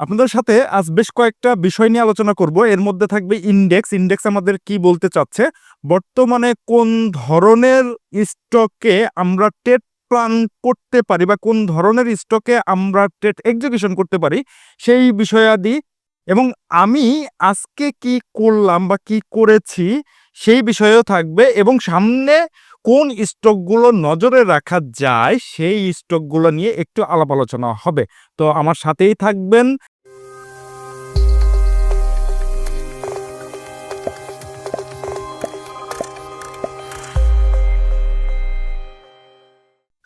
আপনাদের সাথে আজ বেশ কয়েকটা বিষয় নিয়ে আলোচনা করব। এর মধ্যে থাকবে ইন্ডেক্স ইন্ডেক্স আমাদের কি বলতে চাচ্ছে? বর্তমানে কোন ধরনের স্টকে আমরা টেট প্ল্যান করতে পারি বা কোন ধরনের স্টকে আমরা টেট এক্সিকিউশন করতে পারি সেই বিষয়াদি। এবং আমি আজকে কি করলাম বা কি করেছি সেই বিষয়েও থাকবে এবং সামনে কোন স্টকগুলো নজরে রাখা যায় সেই স্টকগুলো নিয়ে একটু আলাপ আলোচনা হবে। তো আমার সাথেই থাকবেন।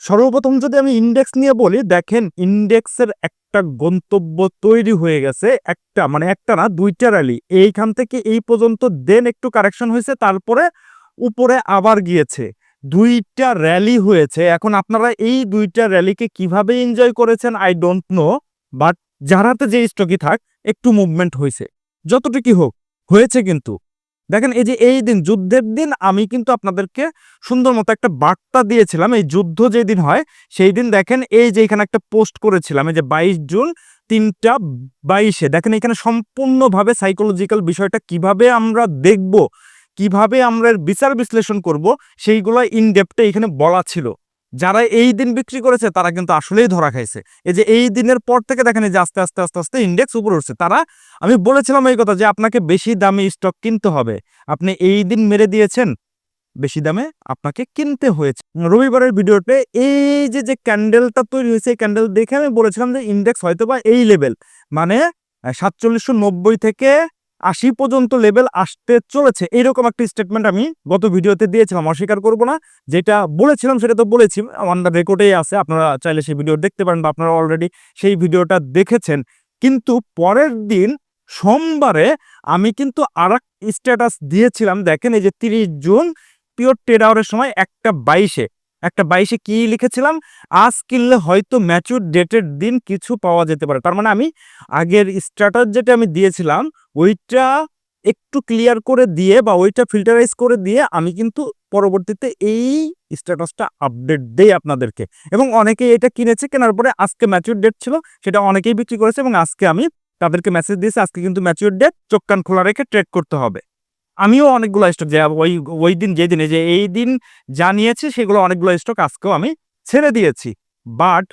সর্বপ্রথম যদি আমি ইন্ডেক্স নিয়ে বলি, দেখেন ইন্ডেক্সের একটা গন্তব্য তৈরি হয়ে গেছে, একটা মানে একটা না, দুইটা র্যালি এইখান থেকে এই পর্যন্ত দেন একটু কারেকশন হয়েছে, তারপরে উপরে আবার গিয়েছে। দুইটা র্যালি হয়েছে। এখন আপনারা এই দুইটা র্যালিকে কীভাবে এনজয় করেছেন আই ডোন্ট নো বাট যারাতে যে স্টকই থাক, একটু মুভমেন্ট হয়েছে। যতটুকু হোক, হয়েছে কিন্তু। দেখেন এই যে এই দিন, যুদ্ধের দিন আমি কিন্তু আপনাদেরকে সুন্দর মতো একটা বার্তা দিয়েছিলাম। এই যুদ্ধ যেই দিন হয়, সেই দিন দেখেন এই যে এখানে একটা পোস্ট করেছিলাম। এই যে বাইশ জুন তিনটা বাইশে। দেখেন এখানে সম্পূর্ণভাবে সাইকোলজিক্যাল বিষয়টা কীভাবে আমরা দেখব, কীভাবে আমরা বিচার বিশ্লেষণ করব, সেইগুলো ইনডেপটে এখানে বলা ছিল। যারা এই দিন বিক্রি করেছে, তারা কিন্তু আসলেই ধরা খাইছে। এই যে এই দিনের পর থেকে দেখেন যে আস্তে আস্তে আস্তে আস্তে ইন্ডেক্স উপরে উঠছে। তারা, আমি বলেছিলাম এই কথা যে আপনাকে বেশি দামি স্টক কিনতে হবে। আপনি এই দিন মেরে দিয়েছেন, বেশি দামে আপনাকে কিনতে হয়েছে। রবিবারের ভিডিওতে এই যে যে ক্যান্ডেলটা তৈরি হয়েছে, এই ক্যান্ডেল দেখে আমি বলেছিলাম যে ইন্ডেক্স হয়তো বা এই লেভেল মানে সাতচল্লিশশো থেকে আশি পর্যন্ত লেভেল আসতে চলেছে। এইরকম একটা স্টেটমেন্ট আমি গত ভিডিওতে দিয়েছিলাম, অস্বীকার করব না। যেটা বলেছিলাম সেটা তো বলেছি আমার রেকর্ডেই আছে, আপনারা চাইলে সেই ভিডিও দেখতে পারেন বা আপনারা অলরেডি সেই ভিডিওটা দেখেছেন। কিন্তু পরের দিন সোমবারে আমি কিন্তু আর স্ট্যাটাস দিয়েছিলাম, দেখেন এই যে তিরিশ জুন পিওর ট্রেড আওয়ারের সময় একটা বাইশে। একটা বাইশে কি লিখেছিলাম? আজ কিনলে হয়তো ম্যাচুর ডেটের দিন কিছু পাওয়া যেতে পারে। তার মানে আমি আগের স্ট্যাটাস যেটা আমি দিয়েছিলাম, ওইটা একটু ক্লিয়ার করে দিয়ে বা ওইটা ফিল্টারাইজ করে দিয়ে আমি কিন্তু পরবর্তীতে এই স্ট্যাটাসটা আপডেট দেই আপনাদেরকে। এবং অনেকেই এটা কিনেছে, কেনার পরে আজকে ম্যাচুর ডেট ছিল, সেটা অনেকেই বিক্রি করেছে এবং আজকে আমি তাদেরকে মেসেজ দিয়েছি, আজকে কিন্তু ম্যাচুর ডেট, চোখ কান খোলা রেখে ট্রেড করতে হবে। আমিও অনেকগুলো স্টক যে, ওই ওই দিন যে দিনে যে এই দিন জানিয়েছে সেগুলো অনেকগুলো স্টক আজকেও আমি ছেড়ে দিয়েছি। বাট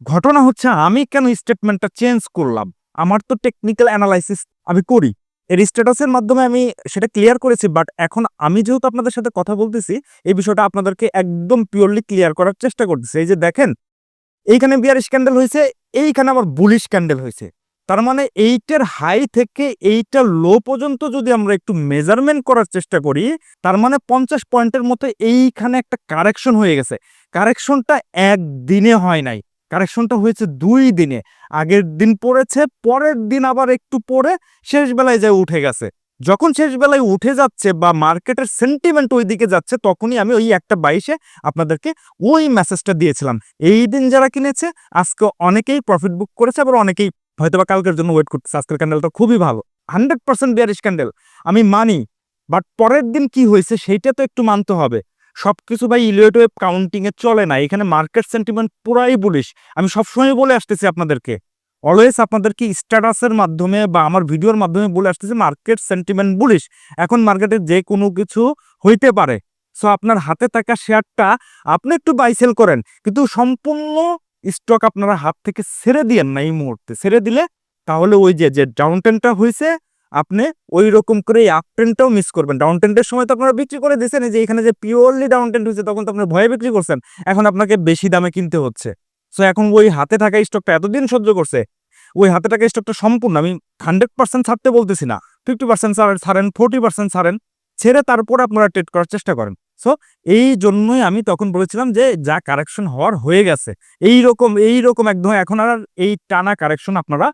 ঘটনা হচ্ছে আমি কেন স্টেটমেন্টটা চেঞ্জ করলাম? আমার তো টেকনিক্যাল অ্যানালাইসিস আমি করি। এর স্ট্যাটাসের মাধ্যমে আমি সেটা ক্লিয়ার করেছি বাট এখন আমি যেহেতু আপনাদের সাথে কথা বলতেছি, এই বিষয়টা আপনাদেরকে একদম পিওরলি ক্লিয়ার করার চেষ্টা করতেছি। এই যে দেখেন, এইখানে বিয়ারিশ ক্যান্ডেল হয়েছে, এইখানে আবার বুলিশ ক্যান্ডেল হয়েছে। তার মানে এইটার হাই থেকে এইটার লো পর্যন্ত যদি আমরা একটু মেজারমেন্ট করার চেষ্টা করি, তার মানে পঞ্চাশ পয়েন্টের মতো এইখানে একটা কারেকশন হয়ে গেছে। কারেকশনটা একদিনে হয় নাই। কারেকশনটা হয়েছে দুই দিনে। আগের দিন পড়েছে, পরের দিন আবার একটু পরে শেষ বেলায় যায় উঠে গেছে। যখন শেষ বেলায় উঠে যাচ্ছে বা মার্কেটের সেন্টিমেন্ট ওই দিকে যাচ্ছে, তখনই আমি ওই একটা বাইশে আপনাদেরকে ওই মেসেজটা দিয়েছিলাম। এই দিন যারা কিনেছে, আজকে অনেকেই প্রফিট বুক করেছে, আবার অনেকেই হয়তো বা কালকের জন্য ওয়েট করতেছে। আজকের ক্যান্ডেলটা খুবই ভালো। হান্ড্রেড পার্সেন্ট বিয়ারিশ ক্যান্ডেল আমি মানি বাট পরের দিন কি হয়েছে সেইটা তো একটু মানতে হবে। সব কিছু ভাই ইলিয়েট ওয়েব কাউন্টিং এ চলে না। এখানে মার্কেট সেন্টিমেন্ট পুরাই বলিস আমি সবসময় বলে আসতেছি আপনাদেরকে। অলওয়েজ আপনাদেরকে স্ট্যাটাসের মাধ্যমে বা আমার ভিডিওর মাধ্যমে বলে আসতেছি মার্কেট সেন্টিমেন্ট বলিস এখন মার্কেটে যে কোনো কিছু হইতে পারে। সো আপনার হাতে থাকা শেয়ারটা আপনি একটু বাই সেল করেন। কিন্তু সম্পূর্ণ স্টক আপনারা হাত থেকে ছেড়ে দিয়েন না এই মুহূর্তে। ছেড়ে দিলে তাহলে ওই যে যে ডাউন টেনটা হয়েছে আপনি ওই রকম করে এই আপ ট্রেন্ডটাও মিস করবেন। ডাউন ট্রেন্ডের সময় তো আপনারা বিক্রি করে দিয়েছেন যে এখানে যে পিওরলি ডাউন ট্রেন্ড হয়েছে তখন তো আপনার ভয়ে বিক্রি করছেন। এখন আপনাকে বেশি দামে কিনতে হচ্ছে। সো এখন ওই হাতে থাকা স্টকটা এতদিন সহ্য করছে, ওই হাতে থাকা স্টকটা সম্পূর্ণ, আমি হান্ড্রেড পার্সেন্ট ছাড়তে বলতেছি না। ফিফটি পার্সেন্ট ছাড়েন ফোর্টি পার্সেন্ট ছাড়েন, ছেড়ে তারপর আপনারা ট্রেড করার চেষ্টা করেন। সো এই জন্যই আমি তখন বলেছিলাম যে, যা কারেকশন হওয়ার হয়ে গেছে এই রকম এই রকম একদম এখন আর এই টানা কারেকশন আপনারা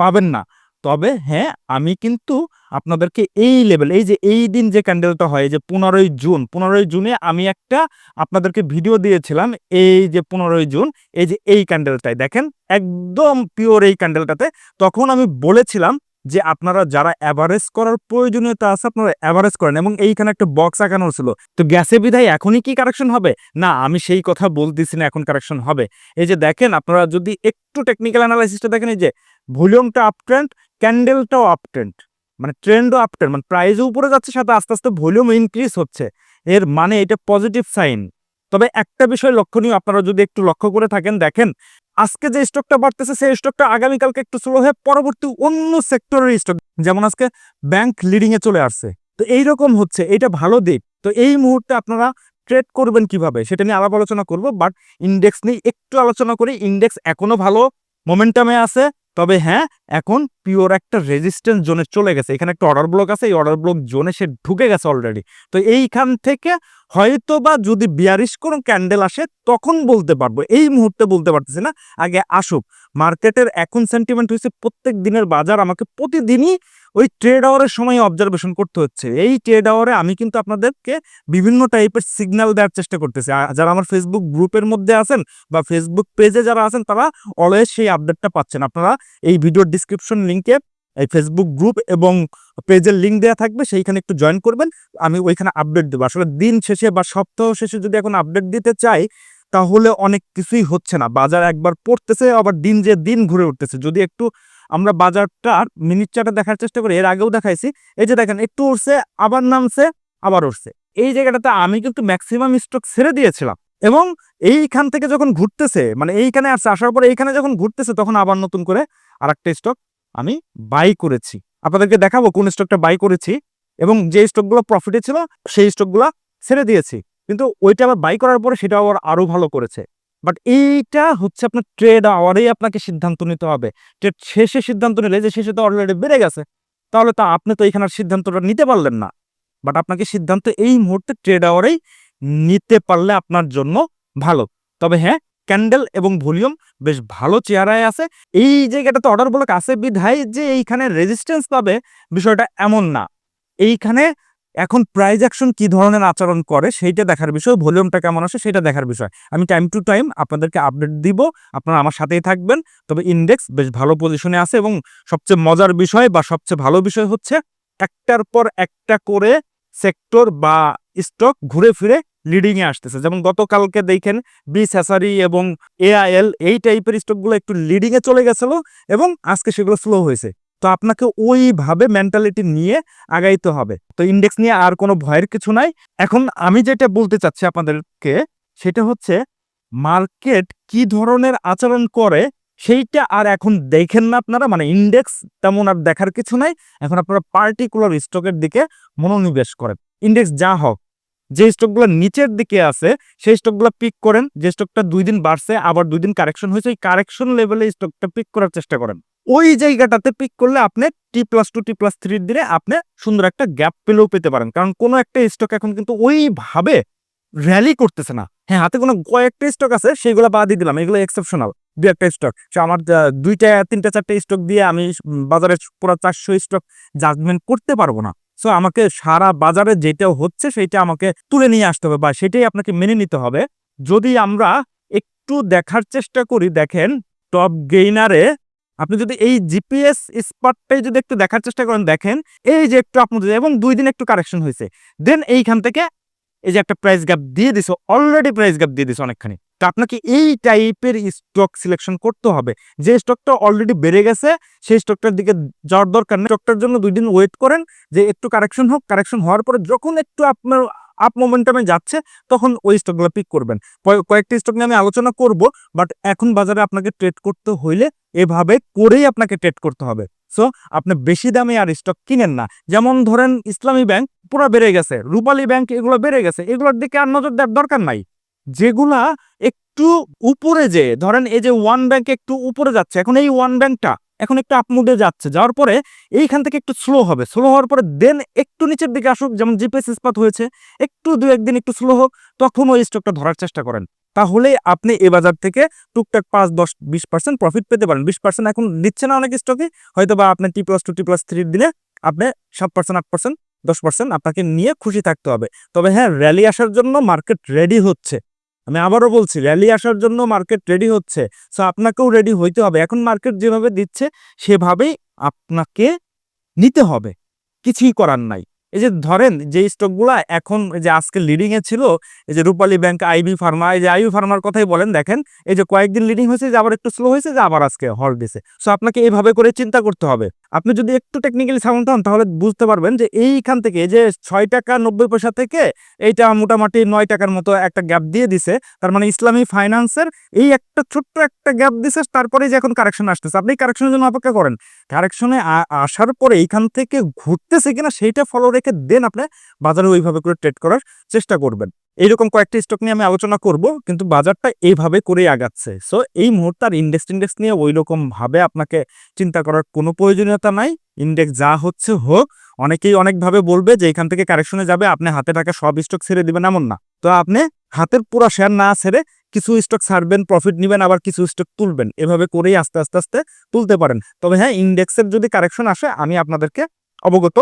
পাবেন না। তবে হ্যাঁ আমি কিন্তু আপনাদেরকে এই লেভেল এই যে, এই দিন যে ক্যান্ডেলটা হয় যে পনেরোই জুন, পনেরোই জুনে আমি একটা আপনাদেরকে ভিডিও দিয়েছিলাম, এই যে পনেরোই জুন, এই যে এই ক্যান্ডেলটাই দেখেন, একদম পিওর এই ক্যান্ডেলটাতে তখন আমি বলেছিলাম যে আপনারা যারা অ্যাভারেজ করার প্রয়োজনীয়তা আছে আপনারা অ্যাভারেজ করেন এবং এইখানে একটা বক্স আঁকানো ছিল। তো গ্যাসে বিধায় এখনই কি কারেকশন হবে? না, আমি সেই কথা বলতেছি না এখন কারেকশন হবে। এই যে দেখেন, আপনারা যদি একটু টেকনিক্যাল অ্যানালাইসিসটা দেখেন, এই যে ভলিউমটা আপ ট্রেন্ড ক্যান্ডেলটাও আপ ট্রেন্ড মানে ট্রেন্ডও আপ ট্রেন্ড মানে প্রাইজও উপরে যাচ্ছে, সাথে আস্তে আস্তে ভলিউম ইনক্রিজ হচ্ছে। এর মানে এটা পজিটিভ সাইন তবে একটা বিষয় লক্ষণীয়, আপনারা যদি একটু লক্ষ্য করে থাকেন, দেখেন আজকে যে স্টকটা বাড়তেছে, সেই স্টকটা আগামীকালকে একটু স্লো হয়ে পরবর্তী অন্য সেক্টরের স্টক যেমন আজকে ব্যাংক লিডিং এ চলে আসছে। তো এইরকম হচ্ছে এটা ভালো দিক। তো এই মুহূর্তে আপনারা ট্রেড করবেন কীভাবে, সেটা নিয়ে আলাপ আলোচনা করব বাট ইন্ডেক্স নিয়ে একটু আলোচনা করি। ইন্ডেক্স এখনও ভালো মোমেন্টামে আছে, তবে হ্যাঁ এখন পিওর একটা রেজিস্ট্যান্স জোনে চলে গেছে। এখানে একটা অর্ডার ব্লক আছে, এই অর্ডার ব্লক জোনে সে ঢুকে গেছে অলরেডি তো এইখান থেকে হয়তো বা যদি বিয়ারিশ কোনো ক্যান্ডেল আসে, তখন বলতে পারব। এই মুহূর্তে বলতে পারতেছি না। আগে আসুক। মার্কেটের এখন সেন্টিমেন্ট হয়েছে প্রত্যেক দিনের বাজার আমাকে প্রতিদিনই ওই ট্রেড আওয়ারের সময় অবজারভেশন করতে হচ্ছে। এই ট্রেড আওয়ারে আমি কিন্তু আপনাদেরকে বিভিন্ন টাইপের সিগন্যাল দেওয়ার চেষ্টা করতেছি। যারা আমার ফেসবুক গ্রুপের মধ্যে আছেন বা ফেসবুক পেজে যারা আছেন, তারা অলওয়েজ সেই আপডেটটা পাচ্ছেন। আপনারা এই ভিডিওর ডিসক্রিপশন লিঙ্কে এই ফেসবুক গ্রুপ এবং পেজের লিঙ্ক দেওয়া থাকবে, সেইখানে একটু জয়েন করবেন। আমি ওইখানে আপডেট দেবো। আসলে দিন শেষে বা সপ্তাহ শেষে যদি এখন আপডেট দিতে চাই, তাহলে অনেক কিছুই হচ্ছে না। বাজার একবার পড়তেছে, আবার দিন যে দিন ঘুরে উঠতেছে। যদি একটু আমরা বাজারটা মিনিট চার্টে দেখার চেষ্টা করি, এর আগেও দেখাইছি। এই যে দেখেন, একটু উঠছে আবার নামছে, আবার উঠছে এই জায়গাটাতে আমি কিন্তু ম্যাক্সিমাম স্টক ছেড়ে দিয়েছিলাম। এবং এইখান থেকে যখন ঘুরতেছে মানে এইখানে আসছে, আসার পরে এইখানে যখন ঘুরতেছে, তখন আবার নতুন করে আর একটা স্টক আমি বাই করেছি। আপনাদেরকে দেখাবো কোন স্টকটা বাই করেছি এবং যে স্টকগুলো প্রফিটে ছিল, সেই স্টকগুলো ছেড়ে দিয়েছি। কিন্তু ওইটা আবার বাই করার পরে সেটা আবার আরও ভালো করেছে। বাট এইটা হচ্ছে আপনার ট্রেড আওয়ারেই আপনাকে সিদ্ধান্ত নিতে হবে। ট্রেড শেষে সিদ্ধান্ত নিলে যে শেষে তো অলরেডি বেড়ে গেছে, তাহলে তো আপনি তো এখানে সিদ্ধান্তটা নিতে পারলেন না। বাট আপনাকে সিদ্ধান্ত এই মুহূর্তে ট্রেড আওয়ারেই নিতে পারলে আপনার জন্য ভালো। তবে হ্যাঁ ক্যান্ডেল এবং ভলিউম বেশ ভালো চেহারায় আছে। এই জায়গাটাতে অর্ডার ব্লক আছে বিধায় যে এইখানে রেজিস্ট্যান্স পাবে বিষয়টা এমন না। এইখানে এখন প্রাইজ অ্যাকশন কি ধরনের আচরণ করে সেইটা দেখার বিষয়, ভলিউমটা কেমন আসে সেটা দেখার বিষয়। আমি টাইম টু টাইম আপনাদেরকে আপডেট দিব, আপনারা আমার সাথেই থাকবেন। তবে ইন্ডেক্স বেশ ভালো পজিশনে আছে এবং সবচেয়ে মজার বিষয় বা সবচেয়ে ভালো বিষয় হচ্ছে একটার পর একটা করে সেক্টর বা স্টক ঘুরে ফিরে লিডিং এ আসতেছে। যেমন গতকালকে দেখেন বি স্যাসারি এবং এআইএল এই টাইপের স্টকগুলো একটু লিডিংয়ে চলে গেছিল এবং আজকে সেগুলো স্লো হয়েছে। তো আপনাকে ওইভাবে মেন্টালিটি নিয়ে আগাইতে হবে। তো ইন্ডেক্স নিয়ে আর কোনো ভয়ের কিছু নাই। এখন আমি যেটা বলতে চাচ্ছি আপনাদেরকে সেটা হচ্ছে মার্কেট কি ধরনের আচরণ করে সেইটা আর এখন দেখেন না আপনারা। মানে ইন্ডেক্স তেমন আর দেখার কিছু নাই। এখন আপনারা পার্টিকুলার স্টকের দিকে মনোনিবেশ করেন। ইন্ডেক্স যা হোক যে স্টকগুলো নিচের দিকে আছে, সেই স্টকগুলো পিক করেন। যে স্টকটা দুই দিন বাড়ছে, আবার দুই দিন কারেকশন হয়েছে, ওই কারেকশন লেভেলে স্টকটা পিক করার চেষ্টা করেন। ওই জায়গাটাতে পিক করলে আপনি T plus two T plus থ্রির দিনে আপনি সুন্দর একটা গ্যাপ পেলেও পেতে পারেন। কারণ কোনো একটা স্টক এখন কিন্তু ওইভাবে র্যালি করতেছে না। হ্যাঁ হাতে কোনো কয়েকটা স্টক আছে সেগুলো বাদ দিয়ে দিলাম, এগুলো এক্সেপশনাল দু একটা স্টক সে আমার দুইটা, তিনটা, চারটা স্টক দিয়ে আমি বাজারে পুরো চারশো স্টক জাজমেন্ট করতে পারব না। সো আমাকে সারা বাজারে যেটা হচ্ছে সেটা আমাকে তুলে নিয়ে আসতে হবে বা সেটাই আপনাকে মেনে নিতে হবে। যদি আমরা একটু দেখার চেষ্টা করি, দেখেন টপ গেইনারে আপনি যদি এই জিপিএস স্পটটাই যদি একটু দেখার চেষ্টা করেন, দেখেন, এই যে একটু আপনাদের এবং দুই দিন একটু কারেকশন হয়েছে। দেন এইখান থেকে এই যে একটা প্রাইস গ্যাপ দিয়ে দিছে অলরেডি প্রাইস গ্যাপ দিয়ে দিছে অনেকখানি। তো আপনাকে এই টাইপের স্টক সিলেকশন করতে হবে। যে স্টকটা অলরেডি বেড়ে গেছে, সেই স্টকটার দিকে যাওয়ার দরকার নেই। স্টকটার জন্য দুই দিন ওয়েট করেন যে একটু কারেকশন হোক। কারেকশন হওয়ার পরে যখন একটু আপনার আপ মোমেন্টামে যাচ্ছে, তখন ওই স্টকগুলো পিক করবেন। কয়- কয়েকটি স্টক নিয়ে আমি আলোচনা করব বাট এখন বাজারে আপনাকে ট্রেড করতে হইলে এভাবে করেই আপনাকে ট্রেড করতে হবে। সো আপনি বেশি দামে আর স্টক কিনেন না। যেমন ধরেন ইসলামী ব্যাংক পুরো বেড়ে গেছে, রূপালী ব্যাংক এগুলো বেড়ে গেছে, এগুলোর দিকে আর নজর দেওয়ার দরকার নাই। যেগুলা একটু উপরে যে, ধরেন এই যে ওয়ান ব্যাংক একটু উপরে যাচ্ছে, এখন এই ওয়ান ব্যাংকটা এখন একটু আপমুডে যাচ্ছে, যাওয়ার পরে এইখান থেকে একটু স্লো হবে স্লো হওয়ার পরে দেন একটু নিচের দিকে আসুক, যেমন জিপিএস ইস্পাত হয়েছে, একটু দু একদিন একটু স্লো হোক, তখন ওই স্টকটা ধরার চেষ্টা করেন। তাহলে আপনি এ বাজার থেকে টুকটাক পাঁচ, দশ, বিশ পার্সেন্ট প্রফিট পেতে পারেন। বিশ পার্সেন্ট এখন দিচ্ছে না অনেক স্টকে হয়তো বা আপনি T plus two T plus থ্রির দিনে আপনি সাত পার্সেন্ট আট পার্সেন্ট দশ পার্সেন্ট আপনাকে নিয়ে খুশি থাকতে হবে। তবে হ্যাঁ র্যালি আসার জন্য মার্কেট রেডি হচ্ছে। আমি আবারও বলছি র্যালি আসার জন্য মার্কেট রেডি হচ্ছে। সো আপনাকেও রেডি হইতে হবে। এখন মার্কেট যেভাবে দিচ্ছে, সেভাবেই আপনাকে নিতে হবে। কিছুই করার নাই। এই যে ধরেন, যে স্টকগুলা এখন যে আজকে লিডিং এ ছিল, এই যে রূপালী ব্যাংক আইবি ফার্মা এই যে আইবি ফার্মার কথাই বলেন, দেখেন, এই যে কয়েকদিন লিডিং হয়েছে, যে আবার একটু স্লো হয়েছে, যে আবার আজকে হল দিছে সো আপনাকে এইভাবে করে চিন্তা করতে হবে। আপনি যদি একটু টেকনিক্যালি সাউন্ড হন, তাহলে বুঝতে পারবেন যে এইখান থেকে যে ছয় টাকা নব্বই পয়সা থেকে এইটা মোটামুটি নয় টাকার মতো একটা গ্যাপ দিয়ে দিছে। তার মানে ইসলামী ফাইন্যান্সের এই একটা ছোট্ট একটা গ্যাপ দিছে তারপরে যে এখন কারেকশন আসতেছে। আপনি কারেকশনের জন্য অপেক্ষা করেন। কারেকশনে আসার পরে এইখান থেকে ঘুরতেছে কিনা, সেইটা ফলো রেখে দেন আপনি। বাজারে ওইভাবে করে ট্রেড করার চেষ্টা করবেন। এইরকম কয়েকটা স্টক নিয়ে আমি আলোচনা করব, কিন্তু বাজারটা এইভাবে করেই আগাচ্ছে। সো এই মুহূর্তে আর ইন্ডেক্স ইন্ডেক্স নিয়ে ওই রকম ভাবে আপনাকে চিন্তা করার কোনো প্রয়োজনীয়তা নাই। ইন্ডেক্স যা হচ্ছে হোক, অনেকেই অনেকভাবে বলবে যে এখান থেকে কারেকশনে যাবে, আপনি হাতে টাকা সব স্টক ছেড়ে দিবেন এমন না। তো আপনি হাতের পুরো শেয়ার না ছেড়ে কিছু স্টক ছাড়বেন প্রফিট নেবেন, আবার কিছু স্টক তুলবেন। এভাবে করেই আস্তে আস্তে আস্তে তুলতে পারেন। তবে হ্যাঁ ইন্ডেক্সের যদি কারেকশন আসে, আমি আপনাদেরকে অবগত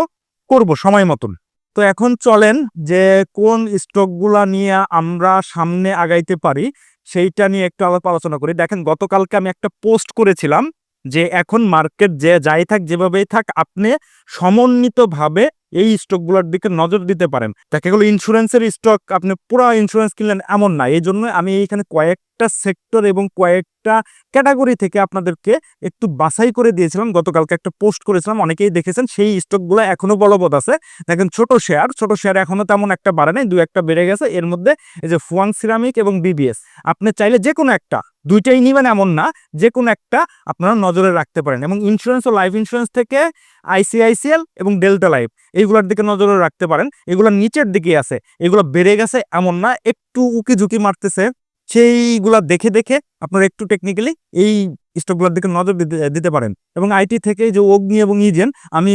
করব সময় মতন। তো এখন চলেন যে কোন স্টকগুলা নিয়ে আমরা সামনে আগাইতে পারি, সেইটা নিয়ে একটু আলাপ আলোচনা করি। দেখেন, গতকালকে আমি একটা পোস্ট করেছিলাম যে এখন মার্কেট যে যাই থাক, যেভাবেই থাক, আপনি সমন্বিতভাবে এই স্টকগুলোর দিকে নজর দিতে পারেন। দেখা গেলো ইন্স্যুরেন্সের স্টক আপনি পুরো ইন্স্যুরেন্স কিনলেন এমন না। এই জন্য আমি এইখানে কয়েকটা সেক্টর এবং কয়েকটা ক্যাটাগরি থেকে আপনাদেরকে একটু বাছাই করে দিয়েছিলাম। গতকালকে একটা পোস্ট করেছিলাম। অনেকেই দেখেছেন সেই স্টকগুলো এখনও বলবৎ আছে। দেখেন ছোট শেয়ার ছোট শেয়ার এখনও তেমন একটা বাড়ে নাই, দু একটা বেড়ে গেছে। এর মধ্যে এই যে ফুয়াং সিরামিক এবং বিবিএস আপনি চাইলে যে কোনো একটা, দুইটাই নিবেন এমন না যে কোনো একটা আপনারা নজরে রাখতে পারেন। এবং ইন্স্যুরেন্স ও লাইফ ইন্স্যুরেন্স থেকে আইসিআইসিএল এবং ডেল্টা লাইফ। এইগুলোর দিকে নজরে রাখতে পারেন। এগুলো নিচের দিকে আছে। এগুলো বেড়ে গেছে, এমন না। একটু উকি ঝুঁকি মারতেছে। সেইগুলা দেখে দেখে আপনারা একটু টেকনিক্যালি এই স্টকগুলোর দিকে নজর দিতে দিতে পারেন। এবং আইটি থেকে যে অগ্নি এবং ইজেন, আমি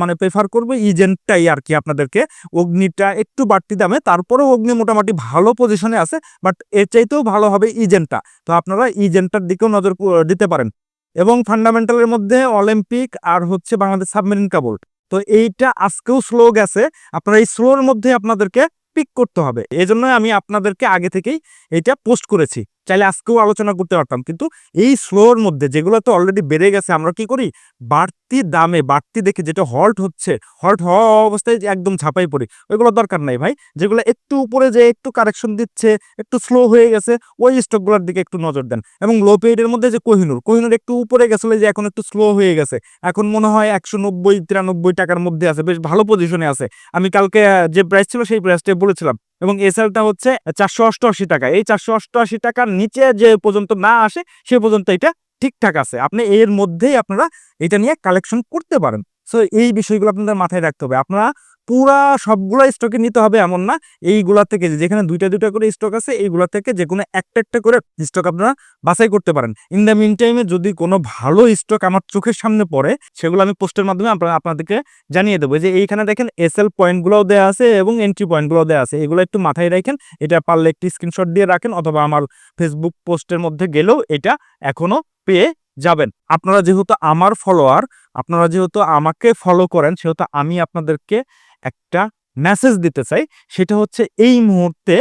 মানে প্রেফার করব ইজেনটাই আর কি আপনাদেরকে। অগ্নিটা একটু বাড়তি দামে, তারপরেও অগ্নি মোটামুটি ভালো পজিশনে আছে বাট এর চাইতেও ভালো হবে ইজেনটা। তো আপনারা ইজেনটার দিকেও নজর দিতে পারেন। এবং ফান্ডামেন্টালের মধ্যে অলিম্পিক আর হচ্ছে বাংলাদেশ সাবমেরিন কাবল তো এইটা আজকেও স্লো গেছে। আপনারা এই স্লোর মধ্যে আপনাদেরকে পিক করতে হবে। এই জন্য আমি আপনাদেরকে আগে থেকেই এটা পোস্ট করেছি। চাইলে আজকেও আলোচনা করতে পারতাম। কিন্তু এই স্লোর মধ্যে যেগুলো তো অলরেডি বেড়ে গেছে, আমরা কি করি? বাড়তি দামে, বাড়তি দেখে যেটা হল্ট হচ্ছে হল্ট হওয়া অবস্থায় একদম ছাপাই পড়ি, ওইগুলো দরকার নাই ভাই। যেগুলো একটু উপরে যে একটু কারেকশন দিচ্ছে, একটু স্লো হয়ে গেছে, ওই স্টকগুলোর দিকে একটু নজর দেন। এবং লো পেইডের মধ্যে যে কোহিনুর কোহিনুর একটু উপরে গেছিল যে এখন একটু স্লো হয়ে গেছে। এখন মনে হয় একশো নব্বই, তিরানব্বই টাকার মধ্যে আছে, বেশ ভালো পজিশনে আছে। আমি কালকে যে প্রাইস ছিল সেই প্রাইসটা বলেছিলাম। এবং এসএলটা হচ্ছে চারশো অষ্টআশি টাকা। এই চারশো অষ্টআশি টাকার নিচে যে পর্যন্ত না আসে, সে পর্যন্ত এটা ঠিকঠাক আছে। আপনি এর মধ্যেই আপনারা এটা নিয়ে কালেকশন করতে পারেন। সো এই বিষয়গুলো আপনাদের মাথায় রাখতে হবে। আপনারা পুরা সবগুলো স্টকে নিতে হবে এমন না। এইগুলা থেকে যেখানে দুইটা দুইটা করে স্টক আছে, এইগুলা থেকে যে কোনো একটা একটা করে স্টক আপনারা বাছাই করতে পারেন। ইন দ্য মিন টাইমে যদি কোনো ভালো স্টক আমার চোখের সামনে পড়ে, সেগুলো আমি পোস্টের মাধ্যমে আপনারা, আপনাদেরকে জানিয়ে দেবো। যে এইখানে দেখেন এস এল পয়েন্টগুলোও দেওয়া আছে এবং এন্ট্রি পয়েন্টগুলোও দেওয়া আছে। এগুলো একটু মাথায় রাখেন, এটা পারলে একটি স্ক্রিনশট দিয়ে রাখেন অথবা আমার ফেসবুক পোস্টের মধ্যে গেলেও এটা এখনও পেয়ে যাবেন। আপনারা যেহেতু আমার ফলোয়ার আপনারা যেহেতু আমাকে ফলো করেন, সেহেতু আমি আপনাদেরকে একটা মেসেজ দিতে চাই, সেটা হচ্ছে এই মুহূর্তে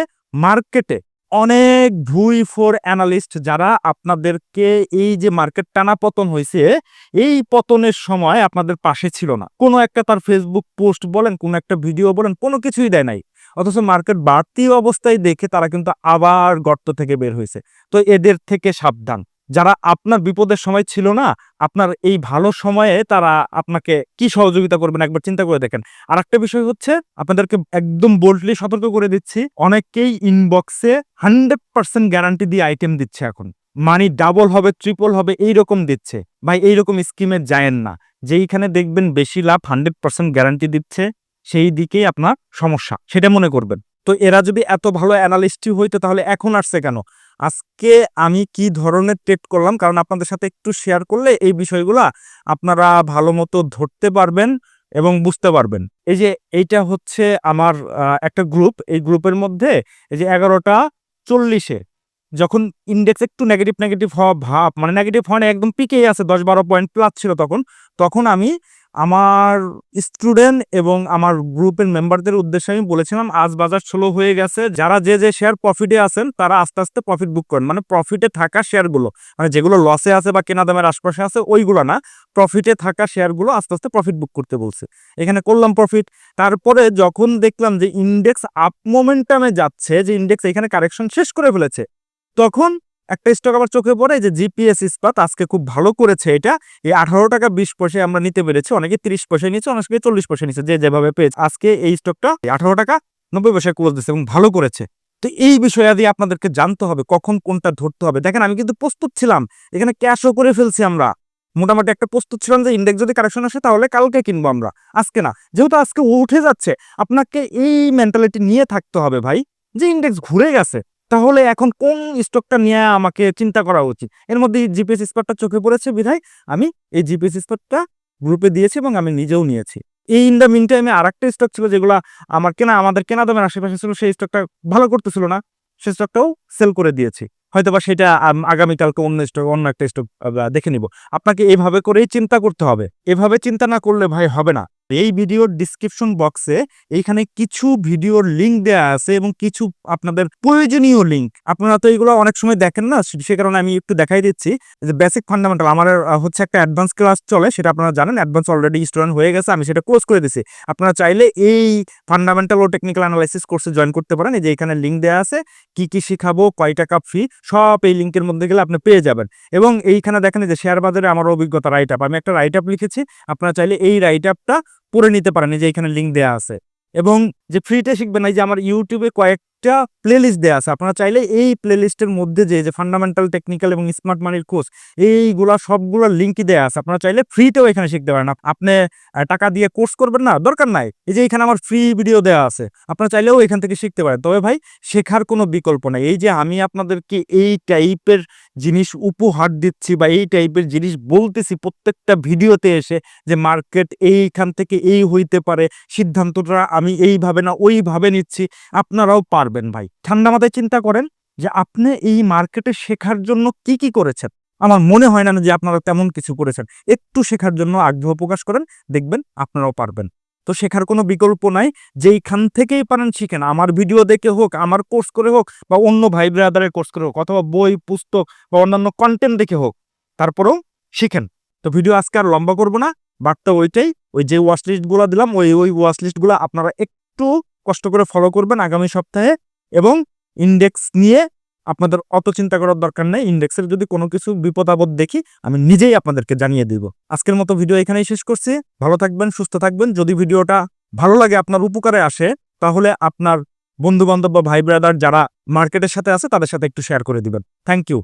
মার্কেটে অনেক ভুই ফোর অ্যানালিস্ট যারা আপনাদেরকে এই যে মার্কেট টানা পতন হয়েছে, এই পতনের সময় আপনাদের পাশে ছিল না। কোনো একটা তার ফেসবুক পোস্ট বলেন, কোনো একটা ভিডিও বলেন, কোনো কিছুই দেয় নাই। অথচ মার্কেট বাড়তি অবস্থায় দেখে তারা কিন্তু আবার গর্ত থেকে বের হয়েছে। তো এদের থেকে সাবধান। যারা আপনার বিপদের সময় ছিল না, আপনার এই ভালো সময়ে তারা আপনাকে কি সহযোগিতা করবেন একবার চিন্তা করে দেখেন। আর একটা বিষয় হচ্ছে, আপনাদেরকে একদম বোল্ডলি সতর্ক করে দিচ্ছি, অনেকেই ইনবক্সে হান্ড্রেড পার্সেন্ট গ্যারান্টি দিয়ে আইটেম দিচ্ছে এখন। মানি ডাবল হবে ট্রিপল হবে এই রকম দিচ্ছে। ভাই, এইরকম স্কিমে যায়েন না। যেইখানে দেখবেন বেশি লাভ হান্ড্রেড পার্সেন্ট গ্যারান্টি দিচ্ছে, সেই দিকেই আপনার সমস্যা, সেটা মনে করবেন। তো এরা যদি এত ভালো অ্যানালিস্টই হইতো, তাহলে এখন আসছে কেন? আজকে আমি কি ধরনের ট্রেড করলাম? কারণ আপনাদের সাথে একটু শেয়ার করলে এই বিষয়গুলা আপনারা ভালো মতো ধরতে পারবেন এবং বুঝতে পারবেন। এই যে এইটা হচ্ছে আমার একটা গ্রুপ এই গ্রুপের মধ্যে এই যে এগারোটা চল্লিশে যখন ইন্ডেক্স একটু নেগেটিভ নেগেটিভ হওয়া ভাব মানে নেগেটিভ হওয়া একদম পিকেই আছে, দশ বারো পয়েন্ট প্লাস ছিল তখন তখন আমি আমার স্টুডেন্ট এবং আমার গ্রুপের মেম্বারদের উদ্দেশ্যে আমি বলেছিলাম, আজ বাজার স্লো হয়ে গেছে। যারা যে যে শেয়ার প্রফিটে আছেন, তারা আস্তে আস্তে প্রফিট বুক করেন। মানে প্রফিটে থাকা শেয়ারগুলো মানে যেগুলো লসে আছে বা কেনা দামের আশপাশে আছে, ওইগুলো না প্রফিটে থাকা শেয়ারগুলো আস্তে আস্তে প্রফিট বুক করতে বলছে। এখানে করলাম প্রফিট তারপরে যখন দেখলাম যে ইন্ডেক্স আপ মোমেন্টামে যাচ্ছে, যে ইন্ডেক্স এখানে কারেকশন শেষ করে ফেলেছে, তখন একটা স্টক আবার চোখে পড়ে যে জিপিএস ইস্পাত আজকে খুব ভালো করেছে এটা। এই আঠারো টাকা বিশ পয়সায় আমরা নিতে পেরেছি, অনেকে তিরিশ পয়সায় নিচ্ছে অনেকে চল্লিশ পয়সা নিচ্ছে যে যেভাবে পেয়েছে। আজকে এই স্টকটা আঠারো টাকা নব্বই পয়সায় ক্লোজ দিচ্ছে এবং ভালো করেছে। তো এই বিষয়ে আদি আপনাদেরকে জানতে হবে, কখন কোনটা ধরতে হবে। দেখেন আমি কিন্তু প্রস্তুত ছিলাম, এখানে ক্যাশও করে ফেলছি আমরা। মোটামুটি একটা প্রস্তুত ছিলাম যে ইন্ডেক্স যদি কারেকশন আসে তাহলে কালকে কিনবো আমরা। আজকে না, যেহেতু আজকে উঠে যাচ্ছে, আপনাকে এই মেন্টালিটি নিয়ে থাকতে হবে ভাই, যে ইন্ডেক্স ঘুরে গেছে। তাহলে এখন কোন স্টকটা নিয়ে আমাকে চিন্তা করা উচিত? এর মধ্যে জিপিএস স্পটটা চোখে পড়েছে বিধায় আমি এই জিপিএস স্পটটা গ্রুপে দিয়েছি এবং আমি নিজেও নিয়েছি। এই ইন দ্য মিন টাইমে আর একটা স্টক ছিল যেগুলো আমার কেনা, আমাদের কেনা দামের আশেপাশে ছিল, সেই স্টকটা ভালো করতেছিল না। সেই স্টকটাও সেল করে দিয়েছি। হয়তোবা সেটা আগামীকালকে অন্য স্টক অন্য একটা স্টক দেখে নিব। আপনাকে এভাবে করেই চিন্তা করতে হবে। এভাবে চিন্তা না করলে ভাই হবে না। এই ভিডিওর ডিসক্রিপশন বক্সে এইখানে কিছু ভিডিওর লিঙ্ক দেয়া আছে এবং কিছু আপনাদের প্রয়োজনীয় লিঙ্ক আপনারা তো এগুলো অনেক সময় দেখেন না, সে- কারণে আমি একটু দেখাই দিচ্ছি। যে বেসিক ফান্ডামেন্টাল আমার হচ্ছে একটা অ্যাডভান্স ক্লাস চলে, সেটা আপনারা জানেন অ্যাডভান্স অলরেডি স্টুডেন্ট হয়ে গেছে, আমি সেটা কোর্স করে দিছি। আপনারা চাইলে এই ফান্ডামেন্টাল ও টেকনিক্যাল অ্যানালাইসিস কোর্সে জয়েন করতে পারেন, এই যে এখানে লিঙ্ক দেওয়া আছে, কি কি শিখাবো, কয় টাকা ফি সব এই লিঙ্কের মধ্যে গেলে আপনি পেয়ে যাবেন। এবং এইখানে দেখেন যে শেয়ার বাজারে আমার অভিজ্ঞতা রাইট আপ আমি একটা রাইট আপ লিখেছি, আপনারা চাইলে এই রাইট আপটা পড়ে নিতে পারেন এই যে এখানে লিঙ্ক দেওয়া আছে। এবং যে ফ্রিতে শিখবেন এই যে আমার ইউটিউবে কয়েকটা প্লেলিস্ট দেওয়া আছে। আপনারা চাইলে এই প্লেলিস্টের মধ্যে যে যে ফান্ডামেন্টাল টেকনিক্যাল এবং স্মার্ট মানির কোর্স এইগুলা সবগুলো লিঙ্কই দেওয়া আছে। আপনারা চাইলে ফ্রিতেও এখানে শিখতে পারেন। আপনি টাকা দিয়ে কোর্স করবেন না, দরকার নাই। এই যে এখানে আমার ফ্রি ভিডিও দেওয়া আছে, আপনারা চাইলেও এখান থেকে শিখতে পারেন। তবে ভাই, শেখার কোনো বিকল্প নাই। এই যে আমি আপনাদেরকে এই টাইপের জিনিস উপহার দিচ্ছি বা এই টাইপের জিনিস বলতেছি প্রত্যেকটা ভিডিওতে এসে যে মার্কেট এইখান থেকে এই হইতে পারে, সিদ্ধান্তটা আমি এইভাবে না, ওইভাবে নিচ্ছি, আপনারাও পারবেন। ভাই। ঠান্ডা মাথায় চিন্তা করেন যে আপনি এই মার্কেটে শেখার জন্য কি কি করেছেন। আমার মনে হয় না যে আপনারা তেমন কিছু করেছেন। একটু শেখার জন্য আগ্রহ প্রকাশ করেন, দেখবেন আপনারাও পারবেন। তো শেখার কোনো বিকল্প নাই। যেইখান থেকেই পারেন শিখেন। আমার ভিডিও দেখে হোক, আমার কোর্স করে হোক, বা অন্য ভাই ব্রাদারের কোর্স করে হোক, অথবা বই, পুস্তক, বা অন্যান্য কন্টেন্ট দেখে হোক, তারপরেও শিখেন। তো ভিডিও আজকে আর লম্বা করব না। বার্তা ওইটাই, ওই যে ওয়াচ লিস্টগুলো দিলাম, ওই ওই ওয়াচ লিস্টগুলো আপনারা একটু কষ্ট করে ফলো করবেন আগামী সপ্তাহে এবং ইন্ডেক্স নিয়ে আপনাদের অত চিন্তা করার দরকার নেই। ইন্ডেক্সের যদি কোনো কিছু বিপদ আপদ দেখি, আমি নিজেই আপনাদেরকে জানিয়ে দিব। আজকের মতো ভিডিও এখানেই শেষ করছি। ভালো থাকবেন, সুস্থ থাকবেন। যদি ভিডিওটা ভালো লাগে, আপনার উপকারে আসে, তাহলে আপনার বন্ধু বান্ধব বা ভাই ব্রাদার যারা মার্কেটের সাথে আছে, তাদের সাথে একটু শেয়ার করে দিবেন। Thank you